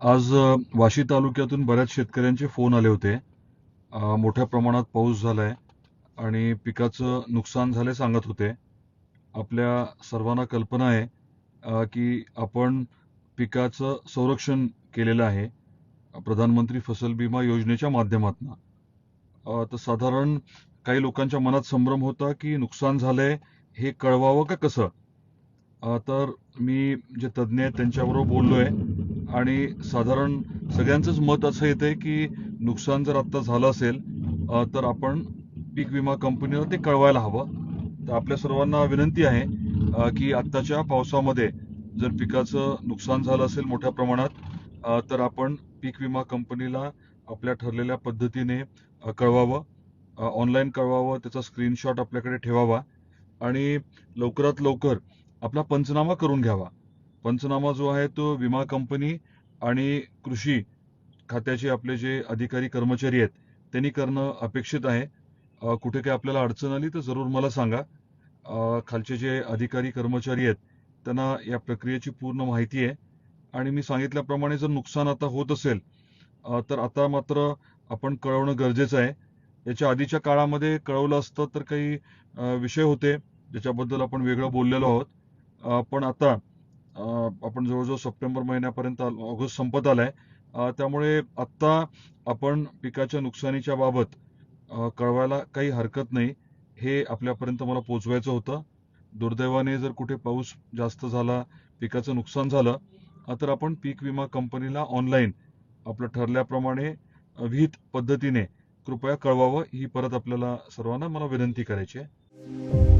आज वाशी तालुक्यातून बऱ्याच शेतकऱ्यांचे फोन आले होते. मोठ्या प्रमाणात पाऊस झालाय आणि पिकाचं नुकसान झालंय सांगत होते. आपल्या सर्वांना कल्पना आहे की आपण पिकाचं संरक्षण केलेलं आहे प्रधानमंत्री फसल बीमा योजनेच्या माध्यमातून. तर साधारण काही लोकांच्या मनात संभ्रम होता की नुकसान झालंय हे कळवावं का कसं? तर मी जे तज्ज्ञ आहेत त्यांच्याबरोबर बोललो आहे आणि साधारण सगळ्यांचंच मत असं येतंय की नुकसान जर आत्ता झालं असेल तर आपण पीक विमा कंपनीला ते कळवायला हवं. तर आपल्या सर्वांना विनंती आहे की आत्ताच्या पावसामध्ये जर पिकाचं नुकसान झालं असेल मोठ्या प्रमाणात तर आपण पीक विमा कंपनीला आपल्या ठरलेल्या पद्धतीने कळवावं. ऑनलाईन कळवावं त्याचा स्क्रीनशॉट आपल्याकडे ठेवावा आणि लवकरात लवकर आपला पंचनामा करून घ्यावा. पंचनामा जो आहे तो विमा कंपनी आणि कृषी खात्याचे आपले जे अधिकारी कर्मचारी आहेत त्यांनी करणं अपेक्षित आहे. कुठे काही आपल्याला अडचण आली तर जरूर मला सांगा. खालचे जे अधिकारी कर्मचारी आहेत त्यांना या प्रक्रियेची पूर्ण माहिती आहे. आणि मी सांगितल्याप्रमाणे जर नुकसान आता होत असेल तर आता मात्र आपण कळवणं गरजेचं आहे. याच्या आधीच्या काळामध्ये कळवलं असतं तर काही विषय होते ज्याच्याबद्दल आपण वेगळं बोललेलो आहोत. पण आता आपण जवळजवळ सप्टेंबर महिन्यापर्यंत ऑगस्ट संपत आलाय. त्यामुळे आत्ता आपण पिकाच्या नुकसानीच्या बाबत कळवायला काही हरकत नाही. हे आपल्यापर्यंत मला पोचवायचं होतं. दुर्दैवाने जर कुठे पाऊस जास्त झाला पिकाचं नुकसान झालं तर आपण पीक विमा कंपनीला ऑनलाईन आपलं ठरल्याप्रमाणे विहित पद्धतीने कृपया कळवावं ही परत आपल्याला सर्वांना मला विनंती करायची आहे.